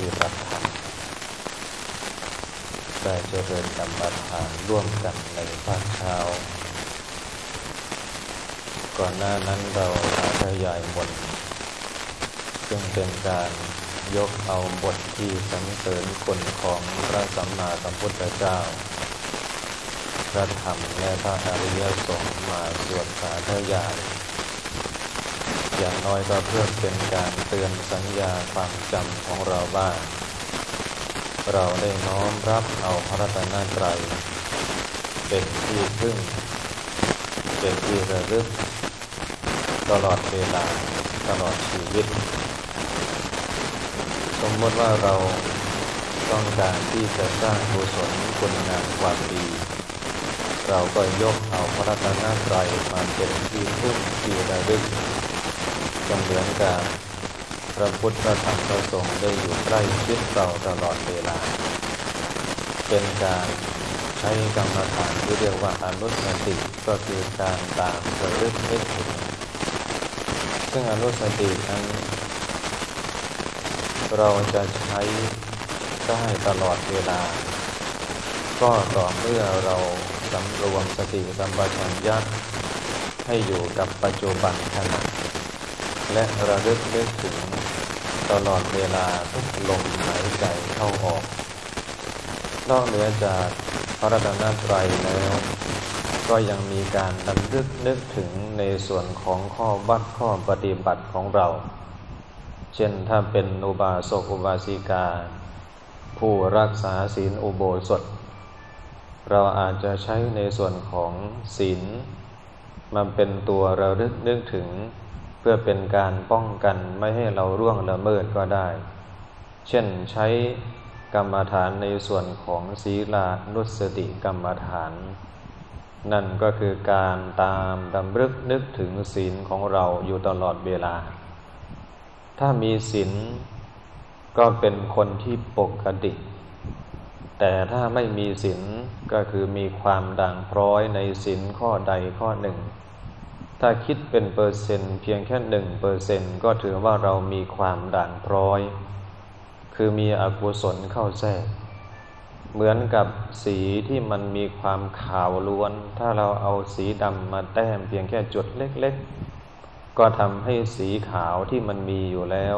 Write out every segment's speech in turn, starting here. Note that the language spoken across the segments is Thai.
ฏิบัติธรรมได้เจริญกรรมฐานร่วมกันในภาคเช้า ก่อนหน้านั้นเราสาธยายบทซึ่งเป็นการยกเอาบทที่สรรเสริญคุณของพระสัมมาสัมพุทธเจ้า พระธรรมและพระอริยสงฆ์มาสวดสาธยาย อย่างน้อยก็เพื่อเป็นการเตือนสัญญาความจำของเราว่า เราได้น้อมรับเอาพระรัตนตรัยเป็นที่พึ่ง เป็นที่ระลึก ตลอดเวลาตลอดชีวิต สมมติว่าเราต้องการที่จะสร้างกุศลคุณงามความดี เราก็ยกเอาพระรัตนตรัยมาเป็นที่พึ่งที่ระลึก ก็เหมือนกับพระพุทธพระธรรมพระสงฆ์ได้อยู่ใกล้ชิดเราตลอดเวลา เป็นการใช้กรรมฐานที่เรียกว่าอนุสติก็คือการตามระลึกนึกถึงซึ่งอนุสตินั้นเราจะใช้ได้ตลอดเวลา ก็ต่อเมื่อเราสำรวมสติสัมปชัญญะให้อยู่กับปัจจุบันขณะ และระลึกนึกถึงตลอดเวลาทุกลมหายใจเข้าออก นอกเหนือจากพระรัตนตรแล้ว ก็ยังมีการนำลึกนึกถึงในส่วนของข้อบัตรข้อปฏิบัติของเรา เช่นถ้าเป็นอุบาสกอุบาสิกา ผู้รักษาศีลอุโบสถ เราอาจจะใช้ในส่วนของศีลมาเป็นตัวระลึกนึกถึง พื่อเป็นการป้องกันไม่ให้เราร่วงละเมิดก็ได้ เช่นใช้กรรมฐานในส่วนของศีลานุสติกรรมฐาน นั่นก็คือการตามดำรึกนึกถึงศีลของเราอยู่ตลอดเวลา ถ้ามีศีลก็เป็นคนที่ปกติ แต่ถ้าไม่มีศีลก็คือมีความด่างพร้อยในศีลข้อใดข้อหนึ่ง ถ้าคิดเป็นเปอร์เซ็นต์เพียงแค่หนึ่งเปอร์เซ็นต์ก็ถือว่าเรามีความด่างพร้อย คือมีอกุศลเข้าแทรก เหมือนกับสีที่มันมีความขาวล้วน ถ้าเราเอาสีดำมาแต้มเพียงแค่จุดเล็กๆ ก็ทำให้สีขาวที่มันมีอยู่แล้ว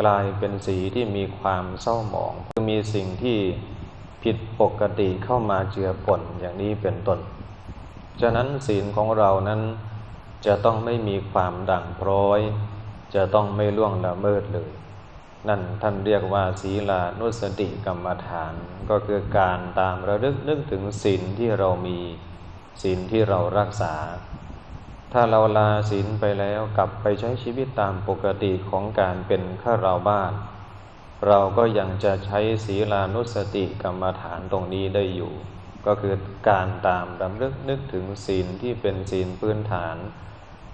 กลายเป็นสีที่มีความเศร้าหมอง คือมีสิ่งที่ผิดปกติเข้ามาเจือปนอย่างนี้เป็นต้น ฉะนั้นศีลของเรานั้น จะต้องไม่มีความด่างพร้อย จะต้องไม่ล่วงละเมิดเลย นั่นท่านเรียกว่าศีลานุสติกรรมฐาน ก็คือการตามระลึกนึกถึงศีลที่เรามีศีลที่เรารักษา ถ้าเราลาศีลไปแล้วกลับไปใช้ชีวิตตามปกติของการเป็นข้าราบ้าน เราก็ยังจะใช้ศีลานุสติกรรมฐานตรงนี้ได้อยู่ ก็คือการตามดำลึกนึกถึงศีลที่เป็นศีลพื้นฐาน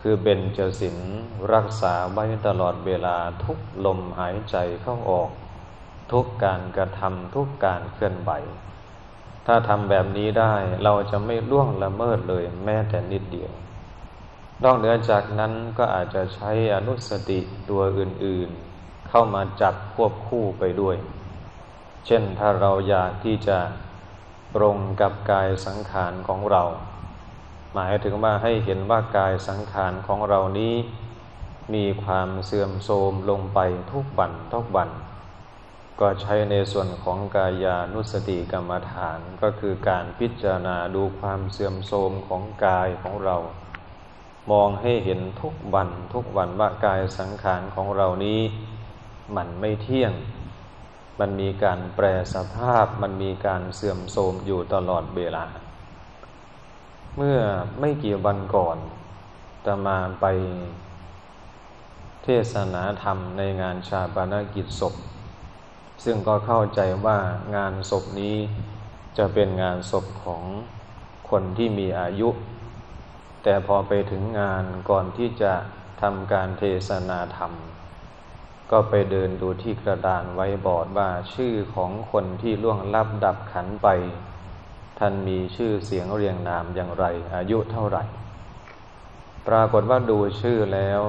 คือเบญจศีลรักษาไว้ตลอดเวลาทุกลมหายใจเข้าออก ทุกการกระทำทุกการเคลื่อนไหว ถ้าทำแบบนี้ได้เราจะไม่ล่วงละเมิดเลยแม้แต่นิดเดียวนอกเหนือจากนั้นก็อาจจะใช้อนุสติตัวอื่นๆ เข้ามาจับควบคู่ไปด้วย เช่นถ้าเราอยากที่จะปรงกับกายสังขารของเรา หมายถึงว่าให้เห็นว่ากายสังขารของเรานี้ มีความเสื่อมโทรมลงไปทุกวันทุกวัน ก็ใช้ในส่วนของกายานุสติกรรมฐานก็คือการพิจารณาดูความเสื่อมโทรมของกายของเรา มองให้เห็นทุกวันทุกวันว่ากายสังขารของเรานี้ มันไม่เที่ยง มันมีการแปรสภาพมันมีการเสื่อมโทรมอยู่ตลอดเวลา เมื่อไม่กี่วันก่อนจะมาไปเทศนาธรรมในงานชาปนกิจศพ ซึ่งก็เข้าใจว่างานศพนี้จะเป็นงานศพของคนที่มีอายุ แต่พอไปถึงงานก่อนที่จะทำการเทศนาธรรม ก็ไปเดินดูที่กระดานไว้บอร์ดว่าชื่อของคนที่ล่วงลับดับขันไป ท่านมีชื่อเสียงเรียงนามอย่างไร อายุเท่าไหร่ ปรากฏว่าดูชื่อแล้ว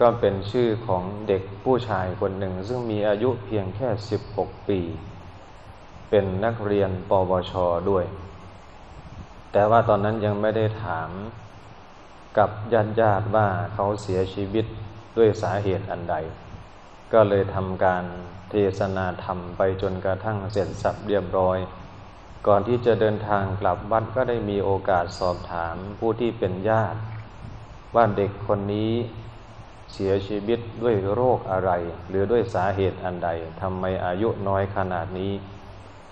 ก็เป็นชื่อของเด็กผู้ชายคนหนึ่ง ซึ่งมีอายุเพียงแค่ 16 ปี เป็นนักเรียนปวชด้วย แต่ว่าตอนนั้นยังไม่ได้ถามกับญาติญาติว่าเขาเสียชีวิตด้วยสาเหตุอันใด ก็เลยทำการเทศนาธรรมไปจนกระทั่งเสร็จสับเรียบร้อย ก่อนที่จะเดินทางกลับวัดก็ได้มีโอกาสสอบถามผู้ที่เป็นญาติ ว่าเด็กคนนี้เสียชีวิตด้วยโรคอะไร หรือด้วยสาเหตุอันใดทำไมอายุน้อยขนาดนี้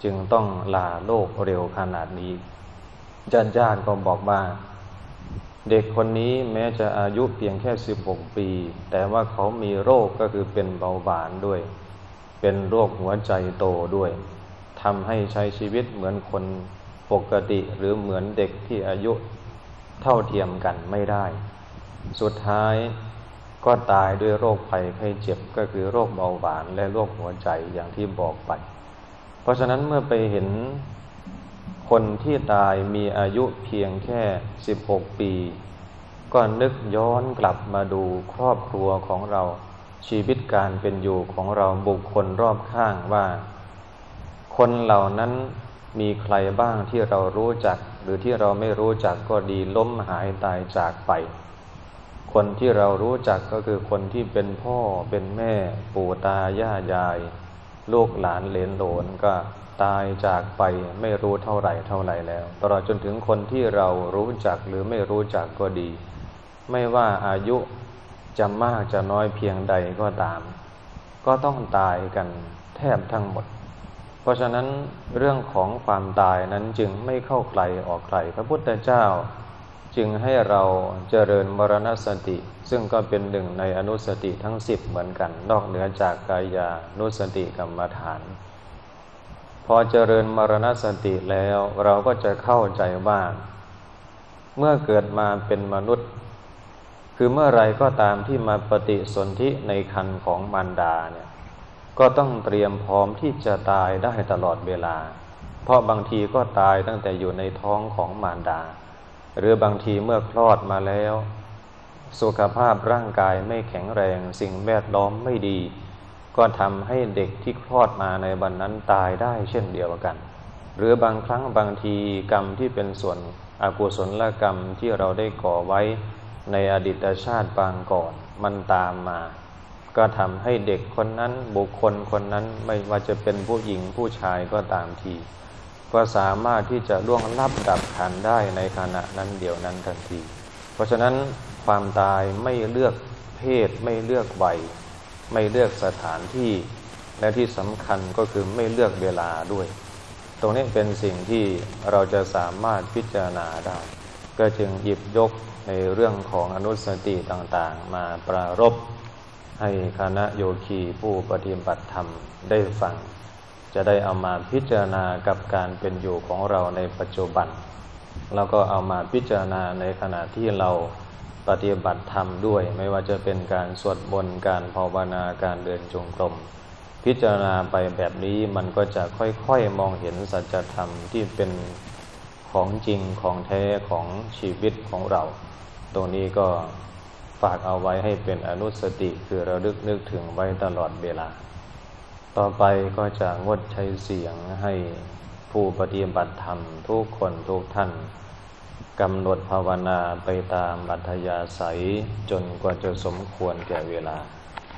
จึงต้องลาโลกเร็วขนาดนี้ญาติญาติก็บอกว่า เด็กคนนี้แม้จะอายุเพียงแค่ 16 ปี แต่ว่าเขามีโรคก็คือเป็นเบาหวานด้วย เป็นโรคหัวใจโตด้วย ทำให้ใช้ชีวิตเหมือนคนปกติหรือเหมือนเด็กที่อายุเท่าเทียมกันไม่ได้ สุดท้ายก็ตายด้วยโรคภัยไข้เจ็บก็คือโรคเบาหวานและโรคหัวใจอย่างที่บอกไป เพราะฉะนั้นเมื่อไปเห็นคนที่ตายมีอายุเพียงแค่ 16 ปี ก็นึกย้อนกลับมาดูครอบครัวของเราชีวิตการเป็นอยู่ของเราบุคคลรอบข้างว่า คนเหล่านั้นมีใครบ้างที่เรารู้จัก หรือที่เราไม่รู้จักก็ดีล้มหายตายจากไป คนที่เรารู้จักก็คือคนที่เป็นพ่อเป็นแม่ ปู่ตาย่ายาย ลูกหลานเลนโหลนก็ตายจากไปไม่รู้เท่าไหร่เท่าไหร่แล้วตลอดจนถึงคนที่เรารู้จักหรือไม่รู้จักก็ดี ไม่ว่าอายุจะมากจะน้อยเพียงใดก็ตาม ก็ต้องตายกันแทบทั้งหมด เพราะฉะนั้นเรื่องของความตายนั้นจึงไม่เข้าใครออกใครพระพุทธเจ้าจึงให้เราเจริญมรณสติ ซึ่งก็เป็นหนึ่งในอนุสติทั้งสิบเหมือนกัน นอกเหนือจากกายานุสติกรรมฐาน พอเจริญมรณสติแล้วเราก็จะเข้าใจว่า เมื่อเกิดมาเป็นมนุษย์ คือเมื่อไรก็ตามที่มาปฏิสนธิในคันของมารดาเนี่ย ก็ต้องเตรียมพร้อมที่จะตายได้ตลอดเวลา เพราะบางทีก็ตายตั้งแต่อยู่ในท้องของมารดา หรือบางทีเมื่อคลอดมาแล้ว สุขภาพร่างกายไม่แข็งแรง สิ่งแวดล้อมไม่ดี ก็ทำให้เด็กที่คลอดมาในวันนั้นตายได้เช่นเดียวกัน หรือบางครั้งบางทีกรรมที่เป็นส่วนอกุศลกรรมที่เราได้ก่อไว้ในอดีตชาติปางก่อนมันตามมา ก็ทำให้เด็กคนนั้นบุคคลคนนั้นไม่ว่าจะเป็นผู้หญิงผู้ชายก็ตามที ก็สามารถที่จะล่วงลับดับขันได้ในขณะนั้นเดียวนั้นทันที เพราะฉะนั้นความตายไม่เลือกเพศไม่เลือกวัยไม่เลือกสถานที่ และที่สำคัญก็คือไม่เลือกเวลาด้วย ตรงนี้เป็นสิ่งที่เราจะสามารถพิจารณาได้ ก็จึงหยิบยกในเรื่องของอนุสติต่างๆ มาปรารบ ให้คณะโยคีผู้ปฏิบัติธรรมได้ฟัง จะได้เอามาพิจารณากับการเป็นอยู่ของเราในปัจจุบัน แล้วก็เอามาพิจารณาในขณะที่เราปฏิบัติธรรมด้วย ไม่ว่าจะเป็นการสวดมนต์การภาวนาการเดินจงกรมพิจารณาไปแบบนี้มันก็จะค่อยๆมองเห็นสัจธรรมที่เป็นของจริงของแท้ของชีวิตของเรา ตรงนี้ก็ ฝากเอาไว้ให้เป็นอนุสติคือระลึกนึกถึงไว้ตลอดเวลา ต่อไปก็จะงดใช้เสียงให้ผู้ปฏิบัติธรรมทุกคนทุกท่านกำหนดภาวนาไปตามอัธยาศัยจนกว่าจะสมควรแก่เวลา